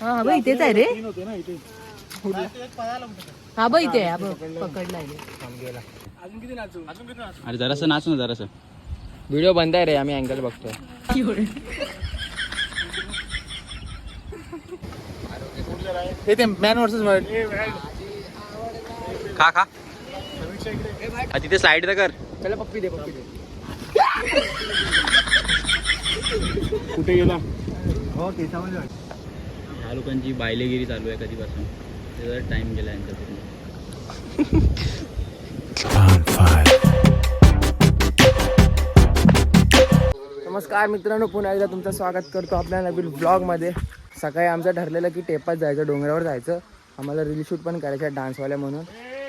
हा बघ इथेच आहे रे. तीन होते ना इथे. हा बघ इथे आहे, हा बघ, पकडलाय रे. अजून किती नाचू? अजून किती नाचू? अरे जरासं नाच ना जरासं. व्हिडिओ बंद आहे रे आम्ही अँगल बघतोय. हे ते मॅन वर्सेस खा खा. तिथे साईड तर कर. चला पप्पी दे पप्पी दे. कुठे गेला? हो केसामध्ये ह्या लोकांची बायलेगिरी चालू आहे कधीपासून. त्याचा टाइम गेला यांचा पूर्ण नमस्कार मित्रांनो पुन्हा एकदा तुमचं स्वागत करतो आपल्या नवीन ब्लॉगमध्ये सकाळी आमचं ठरलेलं की टेपात जायचं डोंगरावर जायचं. आम्हाला रील शूट पण करायचं आहे डान्सवाल्या म्हणून.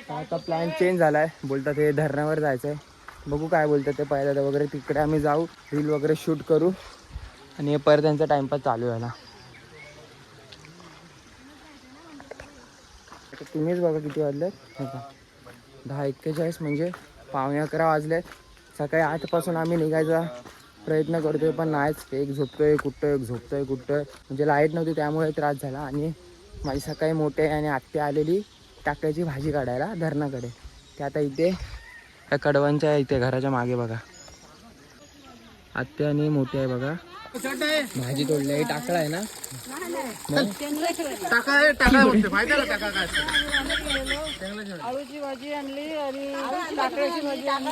तर आता प्लॅन चेंज झाला आहे बोलतात हे धरणावर जायचं आहे बघू काय बोलतात ते पहिल्यांदा वगैरे तिकडे आम्ही जाऊ रील वगैरे शूट करू. आणि हे परत त्यांचा टाईमपास चालू आहे ना. तर तुम्हीच बघा किती वाजलेत. दहा एक्केचाळीस म्हणजे पावणे अकरा वाजलेत. सकाळी आठपासून आम्ही निघायचा प्रयत्न करतोय पण नाहीच. एक झोपतोय कुठं एक झोपतोय कुठं म्हणजे लाइट नव्हती त्यामुळे त्रास झाला. आणि माझी सकाळी मोठे आणि आत्ते आलेली टाक्याची भाजी काढायला धरणाकडे. ते आता इथे त्या कडवांच्या इथे घराच्या मागे बघा. आत्ते आणि मोठी आहे बघा. भाजी तोडली आहे. टाकळा आहे ना? टाका टाका म्हणते. माहिती आहे का टाका काय? असतं? आळूची भाजी आणली आणि काकड्याची भाजी आणली.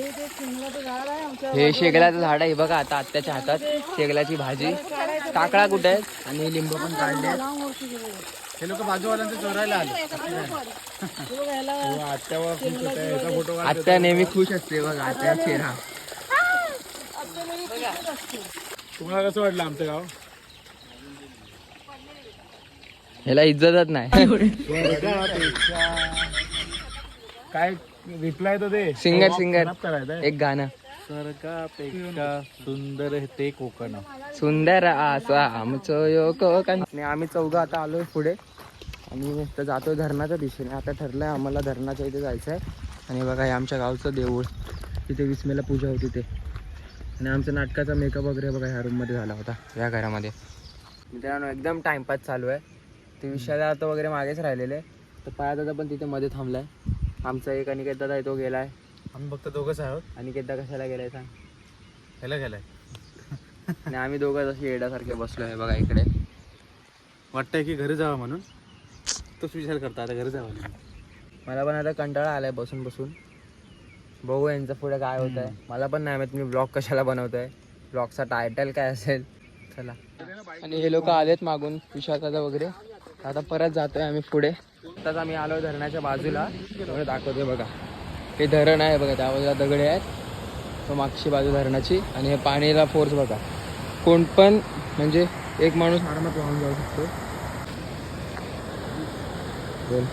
हे ते झाड आहे आमच्या हे शेगलाचं झाड आहे. बघा आता आत्याच्या हातात शेगलाची भाजी. टाकळा कुठे आहे आणि लिंबू पण काढले हे लोक बाजूवाल्यांचे चोरायला आले. आत्यावर खुश होते फोटो. आत्या नेहमी खुश असते बघा आत्या चेहरा तुम्हाला कसं वाटलं आमचं गाव? ह्याला इज्जतच नाही. काय रिप्लाय तर दे सिंगर सिंगर एक गाणं. स्वर्गापेक्षा सुंदर ते कोकण. सुंदर असा आमचं यो कोकण. आणि आम्ही चौघं आता आलोय पुढे. आणि तर जातोय धरणाच्या दिशेने. आता ठरलंय आम्हाला धरणाच्या इथे जायचं आहे आणि बघा हे आमच्या गावचं देऊळ. तिथे विस्मेला पूजा होती ते. आणि आमच्या नाटकाचा मेकअप वगैरे बघा ह्या रूममध्ये झाला होता या घरामध्ये. मित्रांनो एकदम टाइमपास चालू आहे. ते विषयाला आता वगैरे मागेच राहिलेले तर पाया दादा पण तिथे मध्ये थांबलाय. आमचा एक अनिकेत दादा आहे तो गेलाय. आम्ही फक्त दोघंच आहोत. अनिकेत दादा कशाला गेलाय सांग? ह्याला गेलाय. आणि आम्ही दोघं जशी येड्यासारखे बसलो आहे बघा इकडे. वाटतंय की घरी जावं म्हणून. तोच विचार करता आता घरी जावं. मला पण आता कंटाळा आलाय बसून बसून. बघू यांचं पुढे काय होत आहे मला पण नाही माहीत मी ब्लॉग कशाला बनवत आहे ब्लॉगचा टायटल काय असेल. चला. आणि हे लोक आलेत मागून विशाखाचा वगैरे. आता परत जातोय आम्ही पुढे. आताच आम्ही आलो धरणाच्या बाजूला. त्यामुळे दाखवतोय बघा. हे धरण आहे बघा त्या बाजूला दगडे आहेत. तो मागची बाजू धरणाची. आणि हे पाणीला फोर्स बघा. कोण पण म्हणजे एक माणूस आरामात वाहून जाऊ शकतो. बोल.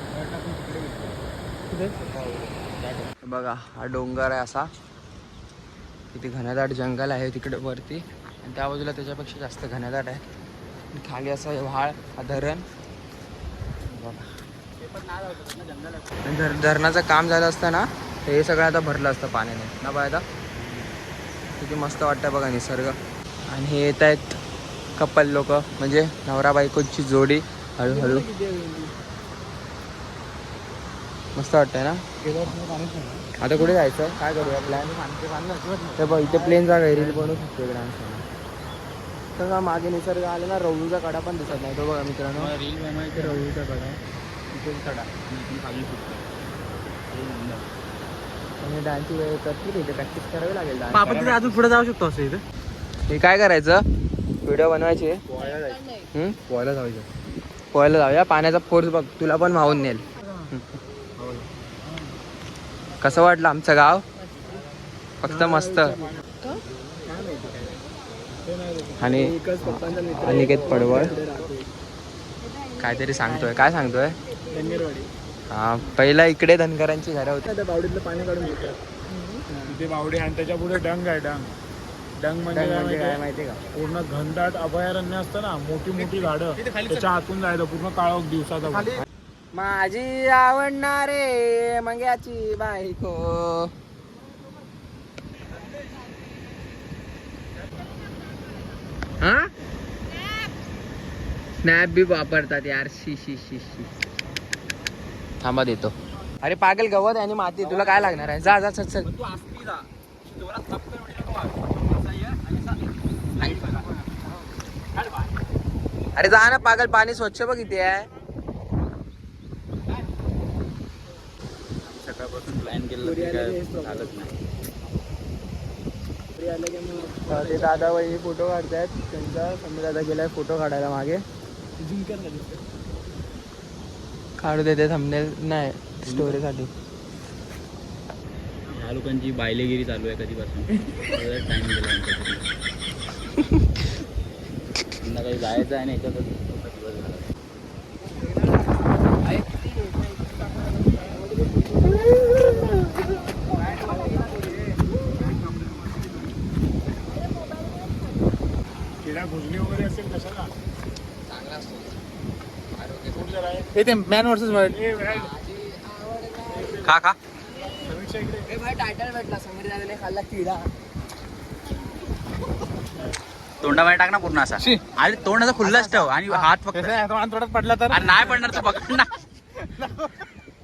बघा हा डोंगर आहे असा. तिथे घनदाट जंगल आहे तिकडे वरती. आणि त्या बाजूला त्याच्यापेक्षा जास्त घनदाट आहे. आणि खाली असं हे व्हाळ हा धरण. बघा. धर धरणाचं काम झालं असतं ना तर हे सगळं आता भरलं असतं पाण्याने. ना बघा आता? किती मस्त वाटतं बघा निसर्ग. आणि हे येत आहेत कपल लोक म्हणजे नवरा बायकोची जोडी हळूहळू. मस्त वाटतंय ना? आता कुठे जायचं? काय करूया? प्लॅन तर बघ इथे प्लेन जागा रील बनवू शकतो इकडे आमच्या. तर का मागे निसर्ग आला ना रवळूचा कडा पण दिसत नाही. तो बघा मित्रांनो. रील बनवायची इथे रवळूचा कडा. इथेच कडा. खाली आणि डान्सची वेळ करतील इथे प्रॅक्टिस करावी लागेल. आपण तिथे अजून पुढे जाऊ शकतो असं इथे. हे काय करायचं? व्हिडिओ बनवायचे? पोहायला जायचं. पोहायला जाऊया. पाण्याचा फोर्स बघ तुला पण वाहून नेल. कसं वाटलं आमचं गाव? फक्त मस्त. आणि अनिकेत पडवळ. काहीतरी सांगतोय. काय सांगतोय? हा पहिला इकडे धनगरांची घरं होती. बावडीतलं पाणी काढून तिथे बावडे आणि त्याच्या पुढे डंग आहे डंग. डंग म्हणजे काय माहिती? आहे? माहितीये का? पूर्ण घनदाट अभयारण्य असतं ना मोठी मोठी झाडं. त्याच्या हातून जायचं पूर्ण काळोख दिवसाचा. माझी आवडणारे मंग्याची बायको. हा? स्नॅप बी वापरतात यार. शी शी शी शी. थांबा देतो. अरे पागल गवत आणि माती तुला काय लागणार आहे? जा जा चल चल. अरे जा ना पागल. पाणी स्वच्छ बघ इथे आहे सकाळपासून प्लॅन केलं ते काय झालंच नाही. ते दादा वहिनी फोटो काढतायत. त्यांचा समीर दादा गेलाय फोटो काढायला मागे. काढू देते थांबनेल नाही स्टोरीसाठी ह्या लोकांची बायलेगिरी चालू आहे कधीपासून? टाइम गेला पूर्ण. संध्याकाळी जायचं आहे ना याच्यातच. दिवस झाला. किडा घुसली वगैरे असेल कशाला हे ते मॅन वर्सेस खा खा. समीक्षा इकडे. टायटल भेटला समीर दादाने खाल्ला किडा. तोंडामध्ये टाक ना पूर्ण असा. अरे तोंड असं खुल्लंच ठेव आणि हात फक्त. पडला तर. अरे नाही पडणार तू पकड ना.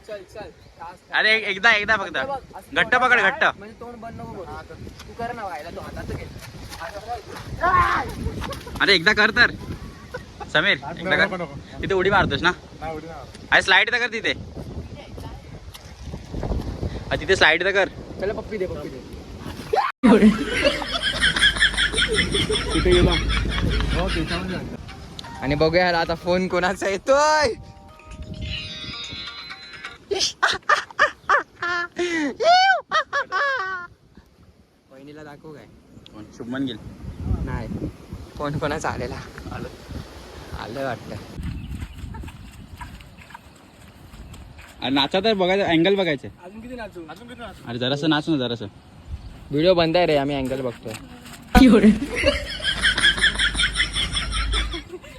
चल चल. अरे एक- एकदा एकदा फक्त. घट्ट पकड घट्ट. म्हणजे तोंड बंद नको. तू कर ना व्हायला तू हातात घे. अरे एकदा कर तर. समीर एकदा कर. तिथे उडी मारतोस ना? नाही, उडी नाही. अरे स्लाइड तर कर तिथे. तिथे स्लाइड तर कर. चल पप्पी दे पप्पी दे. तिथे गेला आणि बघूया आता फोन कोणाचा येतोय. वहिनीला दाखवू काय. कोण? शुभमन गिल. नाही. फोन कोणाचा आलेला? आलं. आलं वाटतं. अरे नाचा तर बघायचं अँगल बघायचं अजून किती नाचू? अजून किती नाचू? अरे जरासं नाच ना जरासं. व्हिडिओ बंद आहे रे आम्ही अँगल बघतोय.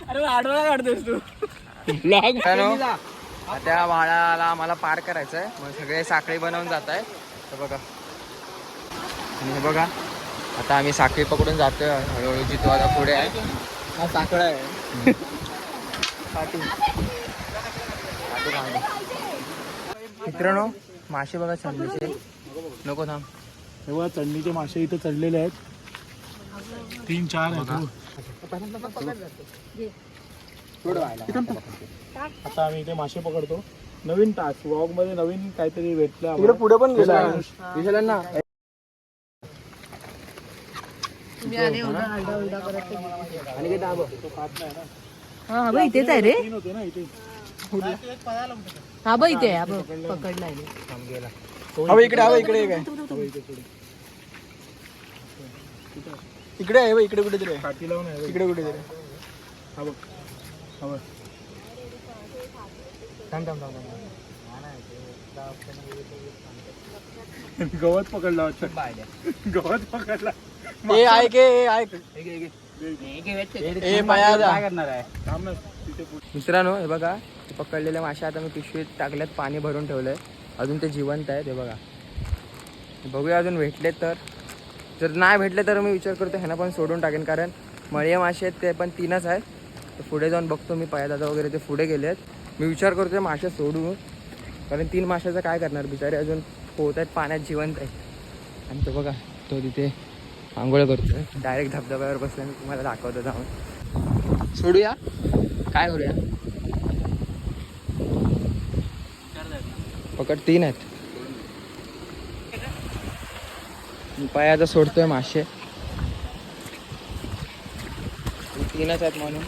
अरे आडवा काढतोस तू. ब्लॉग त्या वाळाला आम्हाला पार करायचं आहे. मग सगळे साखळी बनवून जात आहे तर बघा. आणि हे बघा आता आम्ही साखळी पकडून जातोय. हळूहळू जिथं आता पुढे आहे. हा साकडा आहे. मित्रांनो मासे बघा चढलीचे नको थांब. तेव्हा चढणीचे मासे इथे चढलेले आहेत. तीन चार आहेत. हो. आता आम्ही इथे मासे पकडतो. नवीन टास्क वॉगमध्ये नवीन काहीतरी भेटलं पुढे पण विशाल ना हा बघ इथेच आहे रे. तीन होते ना इथे. हा बघ इथे आहे. हा हवं इकडे हवं इकडे काय इकडे आहे इकडे कुठे तरी इकडे कुठे तरी हा बघ. हा बघ. थांब थांब थांब थांब. गवत पकडला. गवत पकडला. ए ऐक ए ऐक पाया जा. आहे? मित्रांनो हे बघा ते पकडलेले मासे आता मी पिशवीत टाकल्यात पाणी भरून ठेवलंय. अजून ते जिवंत आहेत हे बघा. बघूया अजून भेटले तर. जर नाही भेटले तर मी विचार करतो ह्यांना पण सोडून टाकेन कारण मळीय मासे आहेत ते पण तीनच आहेत. तर पुढे जाऊन बघतो मी दादा वगैरे ते पुढे गेले आहेत मी विचार करतो मासे सोडू. कारण तीन माशाचं काय करणार बिचारे? अजून पोहत आहेत पाण्यात जिवंत आहेत. आणि तो बघा तो तिथे आंघोळ करतोय. डायरेक्ट धबधब्यावर बसला मी तुम्हाला दाखवतो जाऊन. सोडूया? काय करूया? पकड तीन आहेत. पायाचा सोडतोय मासे. तीनच आहेत म्हणून.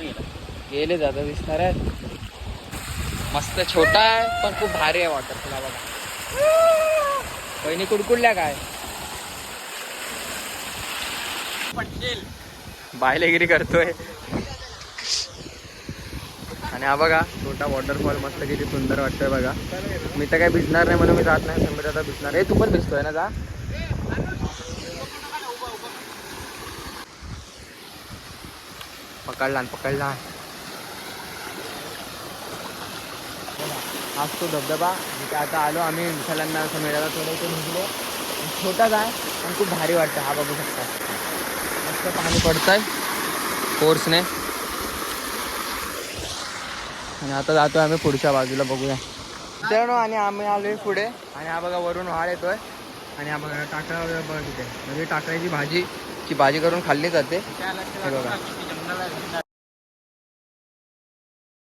गेला गेले जाता दिसणार आहेत. मस्त छोटा आहे पण खूप भारी आहे वॉटरफॉल बघा. बहिणी कुडकुडल्या काय? बायलेगिरी करतोय. आणि हा बघा छोटा वॉटरफॉल मस्त किती सुंदर वाटतोय बघा. मी तर काय भिजणार नाही म्हणून मी जात नाही समजा आता भिजणार. आहे तू पण भिजतोय ना जा. पकडला पकडला हाच तो धबधबा जिथे आता आलो आम्ही विशालांना असं मिळाला थोडं इथे भिजलो छोटाच आहे पण खूप भारी वाटतं हा बघू शकता. मस्त पाणी पडतंय फोर्सने आणि आता जातोय आम्ही पुढच्या बाजूला बघूया. मित्रांनो आणि आम्ही आलोय पुढे. आणि हा बघा वरून वाळ येतोय. आणि हा बघा टाकळा वगैरे बघा तिथे. म्हणजे टाकळ्याची भाजी ची भाजी करून खाल्ली जाते. बघा.